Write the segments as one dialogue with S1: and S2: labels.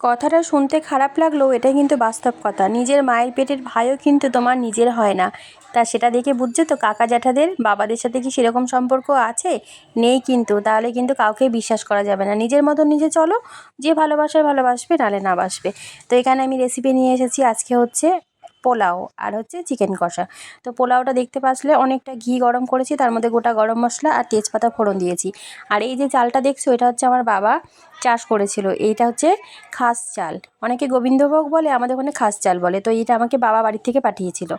S1: কথাটা শুনতে খারাপ লাগলেও এটা কিন্তু বাস্তব কথা। নিজের মায়ের পেটের ভাইও কিন্তু তোমার নিজের হয় না। তা সেটা দেখে বুঝছ তো? কাকা জ্যাঠাদের, বাবাদের সাথে কি সেরকম সম্পর্ক আছে? নেই কিন্তু। তাহলে কিন্তু কাউকে বিশ্বাস করা যাবে না। নিজের মতো নিজে চলো। যে ভালোবাসায় ভালোবাসবে নাহলে না বাসবে। তো এখানে আমি রেসিপি নিয়ে এসেছি। আজকে হচ্ছে পোলাও আর হচ্ছে চিকেন কষা। তো পোলাওটা দেখতে পাচ্ছিলে অনেকটা ঘি গরম করেছি, তার মধ্যে গোটা গরম মশলা আর তেজপাতা ফোড়ন দিয়েছি। আর এই যে চালটা দেখছ, এটা হচ্ছে আমার বাবা চাষ করেছিল, এইটা হচ্ছে খাস চাল। অনেকে গোবিন্দভোগ বলে, আমাদের ওখানে খাস চাল বলে, তো এইটা আমাকে বাবা বাড়ির থেকে পাঠিয়েছিল।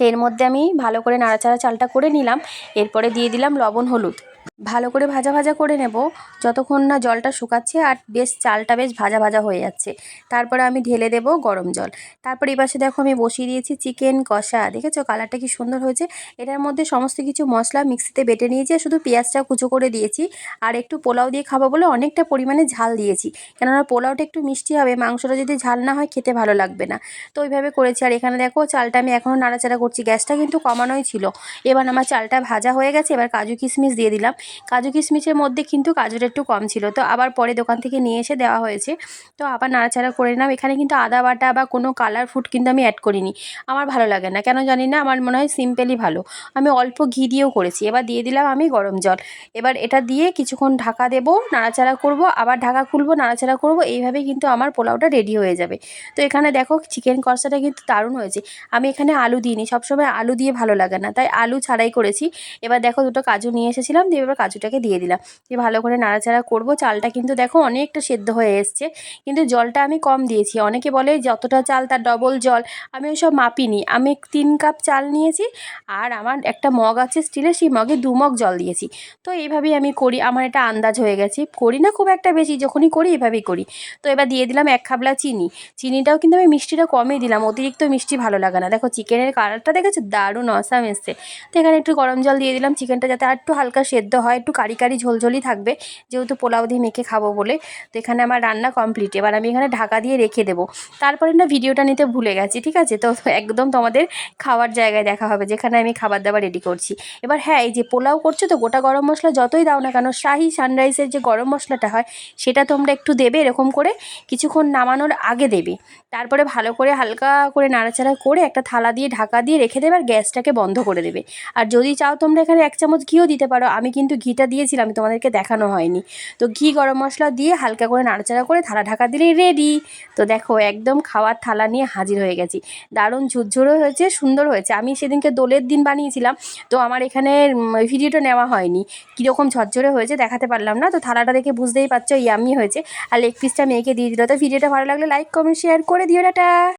S1: এর মধ্যে আমি ভালো করে নাড়াচাড়া চালটা করে নিলাম, এরপরে দিয়ে দিলাম লবণ, হলুদ। ভালো করে ভাজা ভাজা করে নেব। যতক্ষণ না জলটা শুকাচ্ছে আর বেশ চালটা বেশ ভাজা ভাজা হয়ে যাচ্ছে। তারপরে আমি ঢেলে দেব গরম জল। তারপর এই পাশে দেখো আমি বসিয়ে দিয়েছি চিকেন কষা। দেখেছ? কালারটা কি সুন্দর হয়েছে। এটার মধ্যে সমস্ত কিছু মশলা মিক্সিতে বেটে নিয়েছি শুধু পেঁয়াজটা কুচো করে দিয়েছি। আর একটু পোলাও দিয়ে খাব বলে অনেকটা পরিমাণে ঝাল দিয়েছি। কেননা পোলাওটা একটু মিষ্টি হবে, মাংসটা যদি ঝাল না হয় খেতে ভালো লাগবে না। তো ওইভাবে করেছি। আর এখানে দেখো চালটা আমি এখনও নাড়াচাড়া করছি। গ্যাসটা কিন্তু কমানোই ছিল। এবার আমার চালটা ভাজা হয়ে গেছে। এবার কাজু কিশমিশ দিয়ে দিলাম। কাজু কিশমিশের মধ্যে কিন্তু কাজুটা একটু কম ছিল। তো আবার পরে দোকান থেকে নিয়ে এসে দেওয়া হয়েছে। তো আবার নাড়াচাড়া করে নিলাম। এখানে কিন্তু আদা বাটা বা কোনো কালার ফুড কিন্তু আমি অ্যাড করিনি। আমার ভালো লাগে না। কেন জানি না, আমার মনে হয় সিম্পলই ভালো। আমি অল্প ঘি দিয়েও করেছি। এবার দিয়ে দিলাম আমি গরম জল। এবার এটা দিয়ে কিছুক্ষণ ঢাকা দেবো, নাড়াচাড়া করব, আবার ঢাকা খুলবো, নাড়াচাড়া করব। এইভাবেই কিন্তু আমার পোলাওটা রেডি হয়ে যাবে। তো এখানে দেখো চিকেন কষাটা কিন্তু দারুণ হয়েছে। আমি এখানে আলু দিইনি। সবসময় আলু দিয়ে ভালো লাগে না। তাই আলু ছাড়াই করেছি। এবার দেখো দুটো কাজু নিয়ে এসেছিলাম। দিয়ে এবার কাজুটাকে দিয়ে দিলাম। দিয়ে ভালো করে নাড়াচাড়া করব। চালটা কিন্তু দেখো অনেকটা সেদ্ধ হয়ে এসছে। কিন্তু জলটা আমি কম দিয়েছি। অনেকে বলে যতটা চাল তার ডবল জল। আমি ওইসব মাপিনি। আমি তিন কাপ চাল নিয়েছি আর আমার একটা মগ আছে স্টিলের সেই মগে দু মগ জল দিয়েছি। তো এইভাবেই আমি করি। আমার এটা আন্দাজ হয়ে গেছে। করি না খুব একটা বেশি। যখনই করি এভাবেই করি। তো এবার দিয়ে দিলাম এক খাবলা চিনি। চিনিটাও কিন্তু আমি মিষ্টিটা কমই দিলাম। অতিরিক্ত মিষ্টি ভালো লাগে না। দেখো চিকেনের কালারটা দেখেছ? দারুণ অসাম এসছে। তো এখানে একটু গরম জল দিয়ে দিলাম। চিকেনটা যাতে আর একটু হালকা সেদ্ধ হয়। একটু কারি কারি ঝোলঝোলই থাকবে। যেহেতু পোলাও দিয়ে মেখে খাব বলে। তো এখানে আমার রান্না কমপ্লিট এবার আমি এখানে ঢাকা দিয়ে রেখে দেবো। তারপরে না ভিডিওটা নিতে ভুলে গেছি, ঠিক আছে? তো একদম তোমাদের খাওয়ার জায়গায় দেখা হবে, যেখানে আমি খাবার দাবার রেডি করছি। এবার হ্যাঁ এই যে পোলাও করছ তো, গোটা গরম মশলা যতই দাও না কেন, শাহি সানরাইসের যে গরম মশলাটা হয়, সেটা তোমরা একটু দেবে এরকম করে, কিছুক্ষণ নামানোর আগে দেবে। তারপরে ভালো করে হালকা করে নাড়াচাড়া করে একটা থালা দিয়ে ঢাকা দিয়ে রেখে দেবে আর গ্যাসটাকে বন্ধ করে দেবে। আর যদি চাও তোমরা এখানে এক চামচ ঘিও দিতে পারো। আমি কিন্তু ঘিটা দিয়েছিলাম তোমাদেরকে দেখানো হয়নি। তো ঘি গরম মশলা দিয়ে হালকা করে নাড়াচাড়া করে থালা ঢাকা দিলেই রেডি তো দেখো, একদম খাওয়ার থালা নিয়ে হাজির হয়ে গেছি। দারুণ ঝুরঝুরো হয়েছে, সুন্দর হয়েছে। আমি সেদিনকে দোলের দিন বানিয়েছিলাম, তো আমার এখানে ভিডিওটা নেওয়া হয়নি। কীরকম ঝরঝরে হয়েছে দেখাতে পারলাম না, তো থালাটা দেখে বুঝতেই পারছ ইয়ামি হয়েছে। আর লেগ পিসটা মেয়েকে দিয়ে দিল। তো ভিডিওটা ভালো লাগলে লাইক কমেন্ট শেয়ার করে দিও, টাটা!